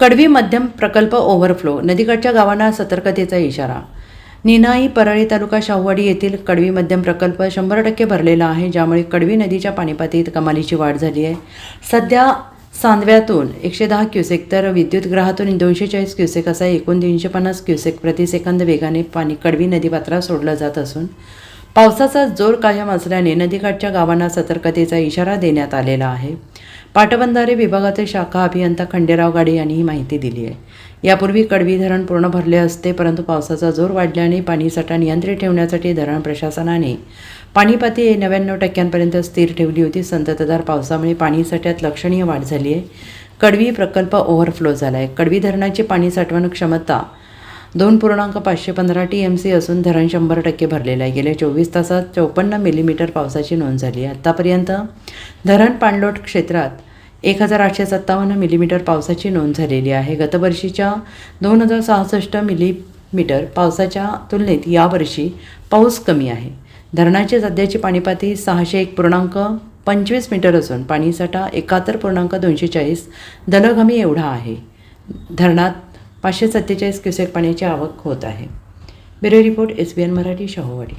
कडवी मध्यम प्रकल्प ओव्हरफ्लो नदीकाठच्या गावांना सतर्कतेचा इशारा. निनाई परळी तालुका शाहूवाडी येथील कडवी मध्यम प्रकल्प शंभर टक्के भरलेला आहे ज्यामुळे कडवी नदीच्या पाणीपातळीत कमालीची वाढ झाली आहे. सध्या सांदव्यातून एकशे दहा क्युसेक तर विद्युतगृहातून दोनशे चाळीस क्युसेक असा एकूण तीनशे पन्नास क्युसेक प्रतिसेकंद वेगाने पाणी कडवी नदीपात्रात सोडलं जात असून पावसाचा जोर कायम असल्याने नदीकाठच्या गावांना सतर्कतेचा इशारा देण्यात आलेला आहे. पाटबंधारे विभागाचे शाखा अभियंता खंडेराव गाडे यांनी ही माहिती दिली आहे. यापूर्वी कडवी धरण पूर्ण भरले असते परंतु पावसाचा जोर वाढल्याने पाणीसाठा नियंत्रित ठेवण्यासाठी धरण प्रशासनाने पाणीपाती नव्याण्णव टक्क्यांपर्यंत स्थिर ठेवली होती. संततधार पावसामुळे पाणीसाठ्यात लक्षणीय वाढ झाली आहे. कडवी प्रकल्प ओव्हरफ्लो झाला आहे कडवी धरणाची पाणी साठवण क्षमता दोन पूर्णांक पाचशे पंधरा टी एम सी असून धरण शंभर टक्के भरलेलं आहे. गेल्या चोवीस तासात चौपन्न मिलीमीटर पावसाची नोंद झाली आहे. आत्तापर्यंत धरण पाणलोट क्षेत्रात एक हजार आठशे सत्तावन्न मिलीमीटर पावसाची नोंद झालेली आहे. गतवर्षीच्या दोन हजार सहासष्ट मिलीमीटर पावसाच्या तुलनेत यावर्षी पाऊस कमी आहे. धरणाची सध्याची पाणीपाती सहाशे एक पूर्णांक पंचवीस मीटर असून पाणीसाठा एकाहत्तर पूर्णांक दोनशे चाळीस. दलघमी एवढा आहे. धरणात पाचशे सत्तेचाळीस क्युसेक पाण्याची आवक होत आहे. Bureau report S B N Marathi Shahuwadi.